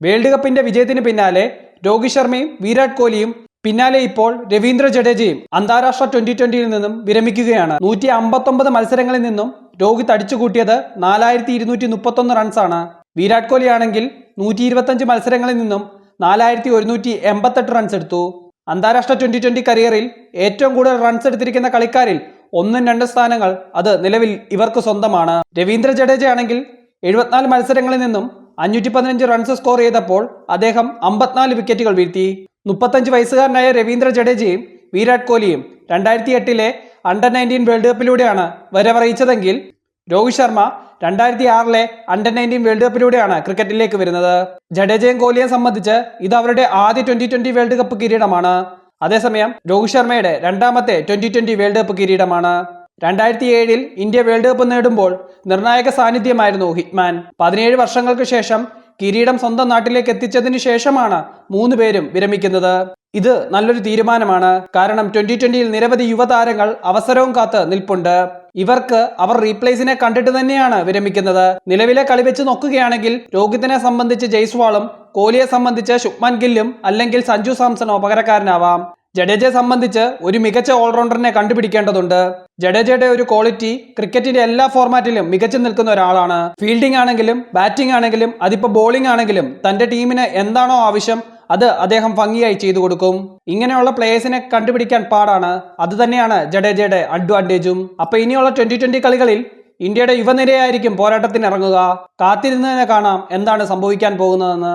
World കപ്പിന്റെ വിജയത്തിന് പിന്നാലെ രോഹിത് ശർമ്മയും വിരാട് കോഹ്ലിയും പിന്നാലെ ഇപ്പോൾ രവീന്ദ്ര ജഡേജയും അന്താരാഷ്ട്ര ട്വന്റി ട്വന്റിയിൽ നിന്നും വിരമിക്കുകയാണ്. നൂറ്റി അമ്പത്തൊമ്പത് മത്സരങ്ങളിൽ നിന്നും രോഹിത് അടിച്ചുകൂട്ടിയത് നാലായിരത്തി ഇരുന്നൂറ്റി മുപ്പത്തൊന്ന് റൺസാണ്. വിരാട് കോഹ്ലി ആണെങ്കിൽ നൂറ്റി ഇരുപത്തഞ്ച് മത്സരങ്ങളിൽ നിന്നും നാലായിരത്തി ഒരുന്നൂറ്റി എൺപത്തെട്ട് റൺസ് എടുത്തു. അന്താരാഷ്ട്ര ട്വന്റി ട്വന്റി കരിയറിൽ ഏറ്റവും കൂടുതൽ റൺസ് എടുത്തിരിക്കുന്ന കളിക്കാരിൽ ഒന്നും രണ്ട് സ്ഥാനങ്ങൾ അത് നിലവിൽ ഇവർക്ക് സ്വന്തമാണ്. രവീന്ദ്ര ജഡേജ ആണെങ്കിൽ എഴുപത്തിനാല് മത്സരങ്ങളിൽ നിന്നും അഞ്ഞൂറ്റി പതിനഞ്ച് റൺസ് സ്കോർ ചെയ്തപ്പോൾ അദ്ദേഹം അമ്പത്തിനാല് വിക്കറ്റുകൾ വീഴ്ത്തി. മുപ്പത്തഞ്ച് വയസ്സുകാരനായ രവീന്ദ്ര ജഡേജയും വിരാട് കോഹ്ലിയും രണ്ടായിരത്തി എട്ടിലെ അണ്ടർ നയന്റീൻ വേൾഡ് കപ്പിലൂടെയാണ് വരവറിയിച്ചതെങ്കിൽ രോഹിത് ശർമ്മ രണ്ടായിരത്തി ആറിലെ അണ്ടർ നയന്റീൻ വേൾഡ് കപ്പിലൂടെയാണ് ക്രിക്കറ്റിലേക്ക് വരുന്നത്. ജഡേജയും കോഹ്ലിയെ സംബന്ധിച്ച് ഇത് അവരുടെ ആദ്യ ട്വന്റി ട്വന്റി വേൾഡ് കപ്പ് കിരീടമാണ്. അതേസമയം രോഹിത് ശർമ്മയുടെ രണ്ടാമത്തെ ട്വന്റി ട്വന്റി വേൾഡ് കപ്പ് കിരീടമാണ്. രണ്ടായിരത്തി ഏഴിൽ ഇന്ത്യ വേൾഡ് കപ്പ് നേടുമ്പോൾ നിർണായക സാന്നിധ്യമായിരുന്നു ഹിറ്റ്മാൻ. പതിനേഴ് വർഷങ്ങൾക്ക് ശേഷം കിരീടം സ്വന്തം നാട്ടിലേക്ക് എത്തിച്ചതിന് ശേഷമാണ് മൂന്ന് പേരും വിരമിക്കുന്നത്. ഇത് നല്ലൊരു തീരുമാനമാണ്. കാരണം ട്വന്റി ട്വന്റിയിൽ നിരവധി യുവതാരങ്ങൾ അവസരവും കാത്ത് നിൽപ്പുണ്ട്. ഇവർക്ക് അവർ റീപ്ലേസിനെ കണ്ടിട്ട് തന്നെയാണ് വിരമിക്കുന്നത്. നിലവിലെ കളി വെച്ച് നോക്കുകയാണെങ്കിൽ രോഹിത്തിനെ സംബന്ധിച്ച് ജയ്സ്വാളും കോഹ്ലിയെ സംബന്ധിച്ച് ശുഭ്മാൻ ഗില്ലും അല്ലെങ്കിൽ സഞ്ജു സാംസണോ പകരക്കാരനാവാം. ജഡേജയെ സംബന്ധിച്ച് ഒരു മികച്ച ഓൾറൗണ്ടറിനെ കണ്ടുപിടിക്കേണ്ടതുണ്ട്. ജഡേജയുടെ ഒരു ക്വാളിറ്റി ക്രിക്കറ്റിന്റെ എല്ലാ ഫോർമാറ്റിലും മികച്ചു നിൽക്കുന്ന ഒരാളാണ്. ഫീൽഡിംഗ് ആണെങ്കിലും ബാറ്റിംഗ് ആണെങ്കിലും അതിപ്പോ ബോളിംഗ് ആണെങ്കിലും തന്റെ ടീമിന് എന്താണോ ആവശ്യം അത് അദ്ദേഹം ഭംഗിയായി ചെയ്തു കൊടുക്കും. ഇങ്ങനെയുള്ള പ്ലേയേഴ്സിനെ കണ്ടുപിടിക്കാൻ പാടാണ്. അത് തന്നെയാണ് ജഡേജയുടെ അഡ്വാന്റേജും അപ്പൊ ഇനിയുള്ള ട്വന്റി ട്വന്റി കളികളിൽ ഇന്ത്യയുടെ യുവനിരയായിരിക്കും പോരാട്ടത്തിന് ഇറങ്ങുക കാത്തിരുന്നതിനെ കാണാം എന്താണ് സംഭവിക്കാൻ പോകുന്നതെന്ന്.